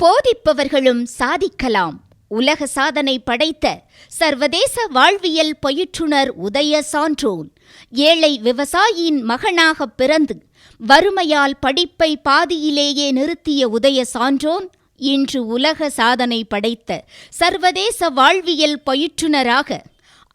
போதிப்பவர்களும் சாதிக்கலாம். உலக சாதனை படைத்த சர்வதேச வாழ்வியல் பயிற்றுனர் உதய சான்றோன். ஏழை விவசாயியின் மகனாகப் பிறந்து வறுமையால் படிப்பை பாதியிலேயே நிறுத்திய உதய சான்றோன் இன்று உலக சாதனை படைத்த சர்வதேச வாழ்வியல் பயிற்றுனராக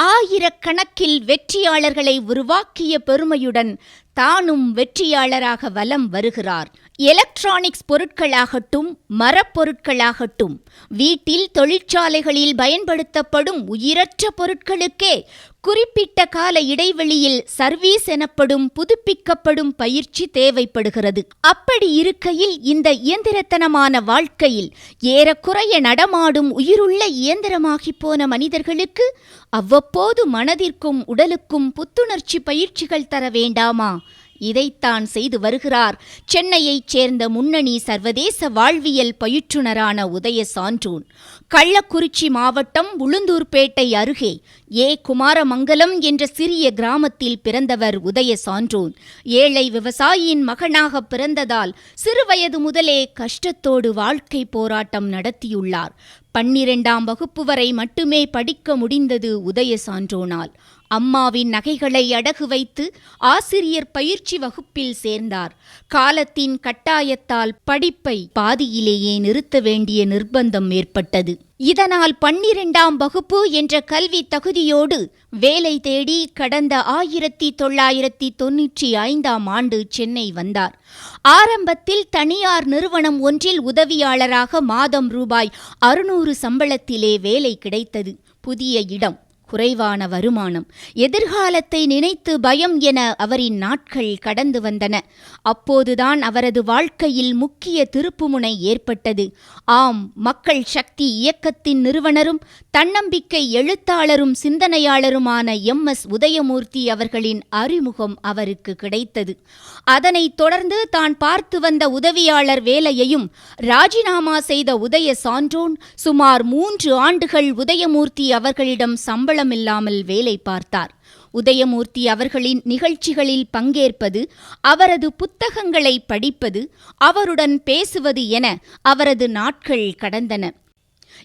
ஆயிரக்கணக்கில் வெற்றியாளர்களை உருவாக்கிய பெருமையுடன் தானும் வெற்றியாளராக வலம் வருகிறார். எலக்ட்ரானிக்ஸ் பொருட்களாகட்டும் மரப்பொருட்களாகட்டும் வீட்டில் தொழிற்சாலைகளில் பயன்படுத்தப்படும் உயிரற்ற பொருட்களுக்கே குறிப்பிட்ட கால இடைவெளியில் சர்வீஸ் எனப்படும் புதுப்பிக்கப்படும் பயிற்சி தேவைப்படுகிறது. அப்படி இருக்கையில் இந்த இயந்திரத்தனமான வாழ்க்கையில் ஏறக்குறைய நடமாடும் உயிருள்ள இயந்திரமாகிப் போன மனிதர்களுக்கு அவ்வப்போது மனதிற்கும் உடலுக்கும் புத்துணர்ச்சி பயிற்சிகள் தர வேண்டாமா? இதைத்தான் செய்து வருகிறார். சென்னையைச் சேர்ந்த முன்னணி சர்வதேச வாழ்வியல் பயிற்றுனரான உதய சான்றோன் கள்ளக்குறிச்சி மாவட்டம் உளுந்தூர்பேட்டை அருகே ஏ. குமாரமங்கலம் என்ற சிறிய கிராமத்தில் பிறந்தவர் உதய சான்றோன் ஏழை விவசாயியின் மகனாக பிறந்ததால் சிறுவயது முதலே கஷ்டத்தோடு வாழ்க்கை போராட்டம் நடத்தியுள்ளார். பன்னிரெண்டாம் வகுப்பு வரை மட்டுமே படிக்க முடிந்தது உதய சான்றோனால் அம்மாவின் நகைகளை அடகு வைத்து ஆசிரியர் பயிற்சி வகுப்பில் சேர்ந்தார். காலத்தின் கட்டாயத்தால் படிப்பை பாதியிலேயே நிறுத்த வேண்டிய நிர்பந்தம் ஏற்பட்டது. இதனால் பன்னிரெண்டாம் வகுப்பு என்ற கல்வி தகுதியோடு வேலை தேடி கடந்த ஆயிரத்தி தொள்ளாயிரத்தி தொன்னூற்றி ஐந்தாம் ஆண்டு சென்னை வந்தார். ஆரம்பத்தில் தனியார் நிறுவனம் ஒன்றில் உதவியாளராக மாதம் ரூபாய் அறுநூறு சம்பளத்திலே வேலை கிடைத்தது. புதிய இடம். குறைவான வருமானம். எதிர்காலத்தை நினைத்து பயம் என அவரின் நாட்கள் கடந்து வந்தன. அப்போதுதான் அவரது வாழ்க்கையில் முக்கிய திருப்புமுனை ஏற்பட்டது. ஆம் மக்கள் சக்தி இயக்கத்தின் நிறுவனரும் தன்னம்பிக்கை எழுத்தாளரும் சிந்தனையாளருமான எம். எஸ். உதயமூர்த்தி அவர்களின் அறிமுகம் அவருக்கு கிடைத்தது. அதனைத் தொடர்ந்து தான் பார்த்து வந்த உதவியாளர் வேலையையும் ராஜினாமா செய்த உதய சான்றோன் சுமார் மூன்று ஆண்டுகள் உதயமூர்த்தி அவர்களிடம் சம்பளமில்லாமல் வேலை பார்த்தார். உதயமூர்த்தி அவர்களின் நிகழ்ச்சிகளில் பங்கேற்பது அவரது புத்தகங்களை படிப்பது அவருடன் பேசுவது என அவரது நாட்கள் கடந்தன.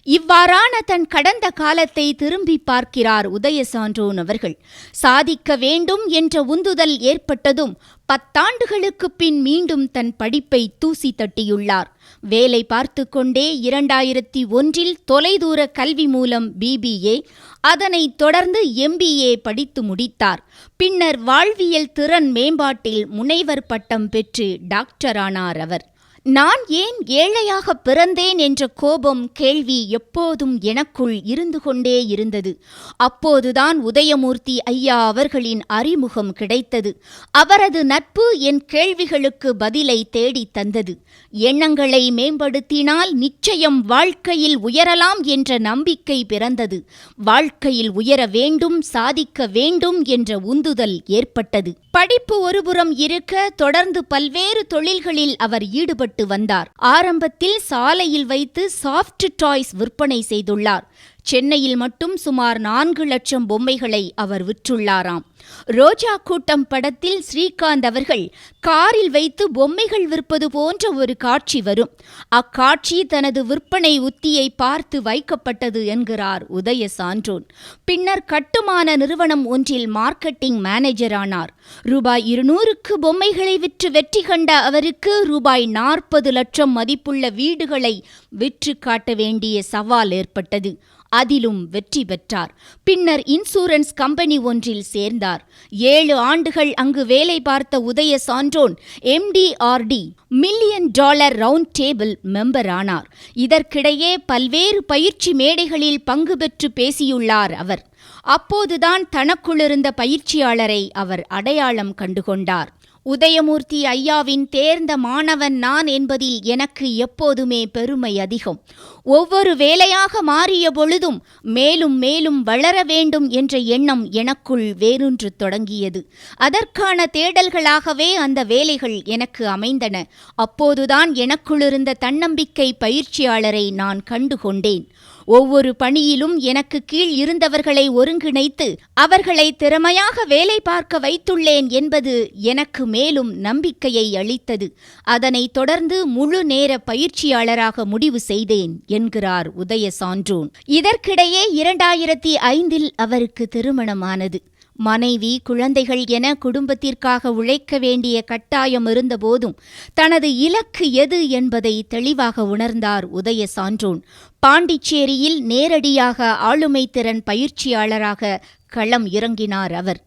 இவ்வாறான தன் கடந்த காலத்தை திரும்பி பார்க்கிறார் உதயசான்றோன் அவர்கள். சாதிக்க வேண்டும் என்ற உந்துதல் ஏற்பட்டதும் பத்தாண்டுகளுக்கு பின் மீண்டும் தன் படிப்பை தூசி தட்டியுள்ளார். வேலை பார்த்து கொண்டே இரண்டாயிரத்தி ஒன்றில் தொலைதூர கல்வி மூலம் பிபிஏ அதனைத் தொடர்ந்து எம்பிஏ படித்து முடித்தார். பின்னர் வாழ்வியல் திறன் மேம்பாட்டில் முனைவர் பட்டம் பெற்று டாக்டரானார் அவர். நான் ஏன் ஏழையாக பிறந்தேன் என்ற கோபம் கேள்வி எப்போதும் எனக்குள் இருந்து கொண்டே இருந்தது. அப்போதுதான் உதயமூர்த்தி ஐயா அவர்களின் அறிமுகம் கிடைத்தது. அவரது நட்பு என் கேள்விகளுக்கு பதிலை தேடித் தந்தது. எண்ணங்களை மேம்படுத்தினால் நிச்சயம் வாழ்க்கையில் உயரலாம் என்ற நம்பிக்கை பிறந்தது. வாழ்க்கையில் உயர வேண்டும் சாதிக்க வேண்டும் என்ற உந்துதல் ஏற்பட்டது. படிப்பு ஒருபுறம் இருக்க தொடர்ந்து பல்வேறு தொழில்களில் அவர் ஈடுபட்டு வந்தார். ஆரம்பத்தில் சாலையில் வைத்து சாஃப்ட் டாய்ஸ் விற்பனை செய்துள்ளார். சென்னையில் மட்டும் சுமார் நான்கு லட்சம் பொம்மைகளை அவர் விற்றுள்ளாராம். ரோஜா கூட்டம் படத்தில் ஸ்ரீகாந்த் அவர்கள் காரில் வைத்து பொம்மைகள் விற்பது போன்ற ஒரு காட்சி வரும். அக்காட்சி தனது விற்பனை உத்தியை பார்த்து வைக்கப்பட்டது என்கிறார் உதய சான்றோன் பின்னர் கட்டுமான நிறுவனம் ஒன்றில் மார்க்கெட்டிங் மேனேஜரானார் ரூபாய் இருநூறுக்கு பொம்மைகளை விற்று வெற்றி கண்ட அவருக்கு ரூபாய் நாற்பது லட்சம் மதிப்புள்ள வீடுகளை விற்று காட்ட வேண்டிய சவால் ஏற்பட்டது. அதிலும் வெற்றி பெற்றார். பின்னர் இன்சூரன்ஸ் கம்பெனி ஒன்றில் சேர்ந்தார். ஏழு ஆண்டுகள் அங்கு வேலை பார்த்த Udaya Sandron MDRT million dollar round table member ஆனார். இதற்கிடையே பல்வேறு பயிற்சி மேடைகளில் பங்கு பெற்று பேசியுள்ளார் அவர். அப்போதுதான் தனக்குள்ளிருந்த பயிற்சியாளரை அவர் அடையாளம் கண்டுகொண்டார். உதயமூர்த்தி ஐயாவின் தேர்ந்த மாணவன் நான் என்பதில் எனக்கு எப்போதுமே பெருமை அதிகம். ஒவ்வொரு வேலையாக மாறிய பொழுதும் மேலும் மேலும் வளர வேண்டும் என்ற எண்ணம் எனக்குள் வேரூன்று தொடங்கியது. அதற்கான தேடல்களாகவே அந்த வேலைகள் எனக்கு அமைந்தன. அப்போதுதான் எனக்குள்ளிருந்த தன்னம்பிக்கை பயிற்சியாளரை நான் கண்டுகொண்டேன். ஒவ்வொரு பணியிலும் எனக்கு கீழ் இருந்தவர்களை ஒருங்கிணைத்து அவர்களை திறமையாக வேலை பார்க்க வைத்துள்ளேன் என்பது எனக்கு மேலும் நம்பிக்கையை அளித்தது. அதனைத் தொடர்ந்து முழு நேர பயிற்சியாளராக முடிவு செய்தேன் என்கிறார் உதய சான்றோன் இதற்கிடையே இரண்டாயிரத்தி ஐந்தில் அவருக்கு திருமணமானது. மனைவி குழந்தைகள் என குடும்பத்திற்காக உழைக்க வேண்டிய கட்டாயம் இருந்தபோதும் தனது இலக்கு எது என்பதை தெளிவாக உணர்ந்தார் உதய சான்றோன் பாண்டிச்சேரியில் நேரடியாக ஆளுமை திறன் பயிற்சியாளராக களம் இறங்கினார் அவர்.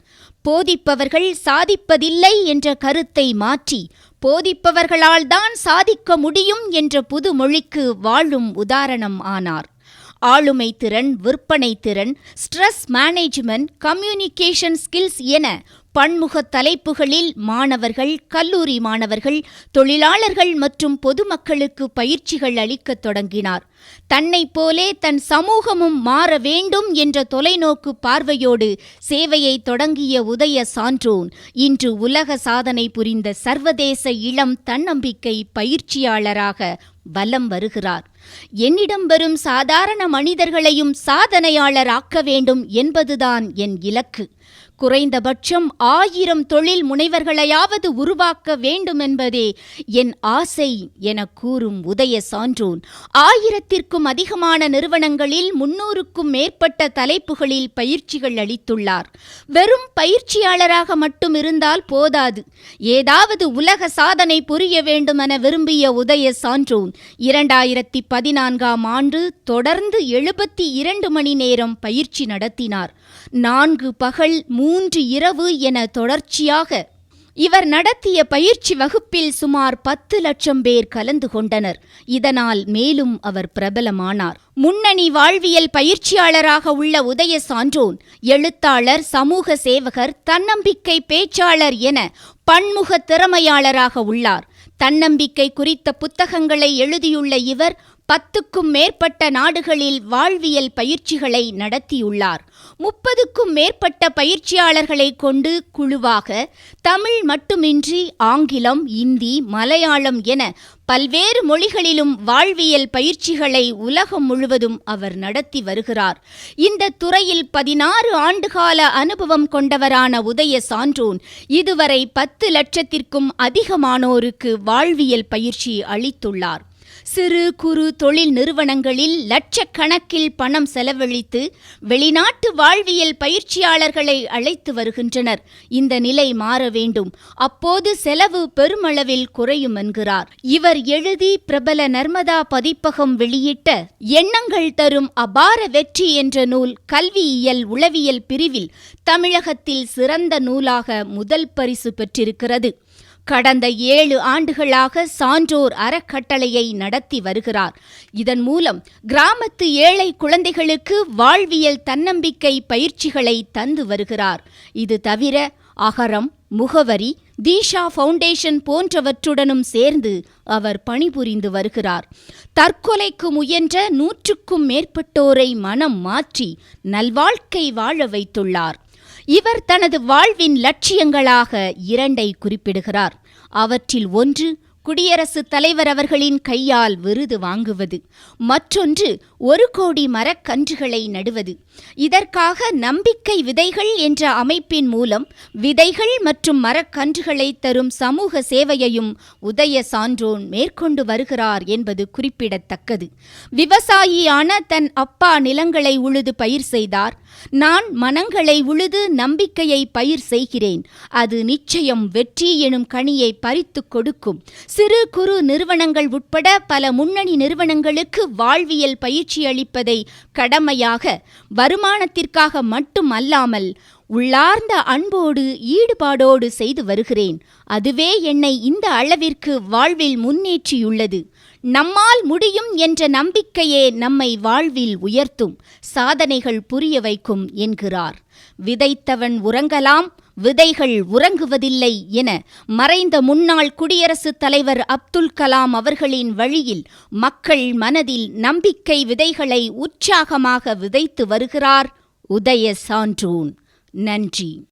போதிப்பவர்கள் சாதிப்பதில்லை என்ற கருத்தை மாற்றி போதிப்பவர்களால் தான் சாதிக்க முடியும் என்ற புது மொழிக்கு வாழும் உதாரணம் ஆனார். ஆளுமை திறன் விற்பனை திறன் ஸ்ட்ரெஸ் மேனேஜ்மெண்ட் கம்யூனிகேஷன் ஸ்கில்ஸ் என பன்முக தலைப்புகளில் மாணவர்கள் கல்லூரி மாணவர்கள் தொழிலாளர்கள் மற்றும் பொதுமக்களுக்கு பயிற்சிகள் அளிக்கத் தொடங்கினார். தன்னைப் போலே தன் சமூகமும் மாற வேண்டும் என்ற தொலைநோக்கு பார்வையோடு சேவையை தொடங்கிய உதய சான்றோன் இன்று உலக சாதனை புரிந்த சர்வதேச இளம் தன்னம்பிக்கை பயிற்சியாளராக வலம் வருகிறார். என்னிடம் வரும் சாதாரண மனிதர்களையும் சாதனையாளர் ஆக்க வேண்டும் என்பதுதான் என் இலக்கு. குறைந்தபட்சம் ஆயிரம் தொழில் முனைவர்களையாவது உருவாக்க வேண்டுமென்பதே என் ஆசை என கூறும் உதய சான்றோன். ஆயிரத்திற்கும் அதிகமான நிறுவனங்களில் முன்னூறுக்கும் மேற்பட்ட தலைப்புகளில் பயிற்சிகள் அளித்துள்ளார். வெறும் பயிற்சியாளராக மட்டும் இருந்தால் போதாது. ஏதாவது உலக சாதனை புரிய வேண்டுமென விரும்பிய உதய சான்றோன் இரண்டாயிரத்தி பதினான்காம் ஆண்டு தொடர்ந்து எழுபத்தி இரண்டு மணி நேரம் பயிற்சி நடத்தினார். நான்கு பகல் மூன்று இரவு என தொடர்ச்சியாக இவர் நடத்திய பயிற்சி வகுப்பில் சுமார் பத்து லட்சம் பேர் கலந்து கொண்டனர். இதனால் மேலும் அவர் பிரபலமானார். முன்னணி வாழ்வியல் பயிற்சியாளராக உள்ள உதய சான்றோன் எழுத்தாளர் சமூக சேவகர் தன்னம்பிக்கை பேச்சாளர் என பன்முக திறமையாளராக உள்ளார். தன்னம்பிக்கை குறித்த புத்தகங்களை எழுதியுள்ள இவர் பத்துக்கும் மேற்பட்ட நாடுகளில் வாழ்வியல் பயிற்சிகளை நடத்தியுள்ளார். முப்பதுக்கும் மேற்பட்ட பயிற்சியாளர்களை கொண்டு குழுவாக தமிழ் மட்டுமின்றி ஆங்கிலம் இந்தி மலையாளம் என பல்வேறு மொழிகளிலும் வாழ்வியல் பயிற்சிகளை உலகம் முழுவதும் அவர் நடத்தி வருகிறார். இந்த துறையில் பதினாறு ஆண்டுகால அனுபவம் கொண்டவரான உதய சான்றோன் இதுவரை பத்து லட்சத்திற்கும் அதிகமானோருக்கு வாழ்வியல் பயிற்சி அளித்துள்ளார். சிறு குறு தொழில் நிறுவனங்களில் லட்சக்கணக்கில் பணம் செலவழித்து வெளிநாட்டு வாழ்வியல் பயிற்சியாளர்களை அழைத்து வருகின்றனர். இந்த நிலை மாற வேண்டும். அப்போது செலவு பெருமளவில் குறையும் என்கிறார். இவர் எழுதி பிரபல நர்மதா பதிப்பகம் வெளியிட்ட எண்ணங்கள் தரும் அபார வெற்றி என்ற நூல் கல்வியியல் உளவியல் பிரிவில் தமிழகத்தில் சிறந்த நூலாக முதல் பரிசு பெற்றிருக்கிறது. கடந்த ஏழு ஆண்டுகளாக சான்றோர் அறக்கட்டளையை நடத்தி வருகிறார். இதன் மூலம் கிராமத்து ஏழை குழந்தைகளுக்கு வாழ்வியல் தன்னம்பிக்கை பயிற்சிகளை தந்து வருகிறார். இது தவிர அகரம் முகவரி தீஷா ஃபவுண்டேஷன் போன்றவற்றுடனும் சேர்ந்து அவர் பணிபுரிந்து வருகிறார். தற்கொலைக்கு முயன்ற நூற்றுக்கும் மேற்பட்டோரை மனம் மாற்றி நல்வாழ்க்கை வாழ வைத்துள்ளார். இவர் தனது வாழ்வின் லட்சியங்களாக இரண்டை குறிப்பிடுகிறார். அவற்றில் ஒன்று குடியரசுத் தலைவர் அவர்களின் கையால் விருது வாங்குவது. மற்றொன்று ஒரு கோடி மரக்கன்றுகளை நடுவது. இதற்காக நம்பிக்கை விதைகள் என்ற அமைப்பின் மூலம் விதைகள் மற்றும் மரக்கன்றுகளை தரும் சமூக சேவையையும் உதய சான்றோன் மேற்கொண்டு வருகிறார் என்பது குறிப்பிடத்தக்கது. விவசாயியான தன் அப்பா நிலங்களை உழுது பயிர் செய்தார். நான் மனங்களை உழுது நம்பிக்கையை பயிர் செய்கிறேன். அது நிச்சயம் வெற்றி எனும் கனியை பறித்துக் கொடுக்கும். சிறு குறு நிறுவனங்கள் உட்பட பல முன்னணி நிறுவனங்களுக்கு வாழ்வியல் பயிற்சி அளிப்பதை கடமையாக வருமானத்திற்காக மட்டும் அல்லாமல் உள்ளார்ந்த அன்போடு ஈடுபாடோடு செய்து வருகிறேன். அதுவே என்னை இந்த அளவிற்கு வாழ்வில் முன்னேற்றியுள்ளது. நம்மால் முடியும் என்ற நம்பிக்கையே நம்மை வாழ்வில் உயர்த்தும் சாதனைகள் புரிய வைக்கும் என்கிறார். விதைத்தவன் உறங்கலாம் விதைகள் உறங்குவதில்லை என மறைந்த முன்னாள் குடியரசுத் தலைவர் அப்துல் கலாம் அவர்களின் வழியில் மக்கள் மனதில் நம்பிக்கை விதைகளை உற்சாகமாக விதைத்து வருகிறார் உதய சான்றூன் நன்றி.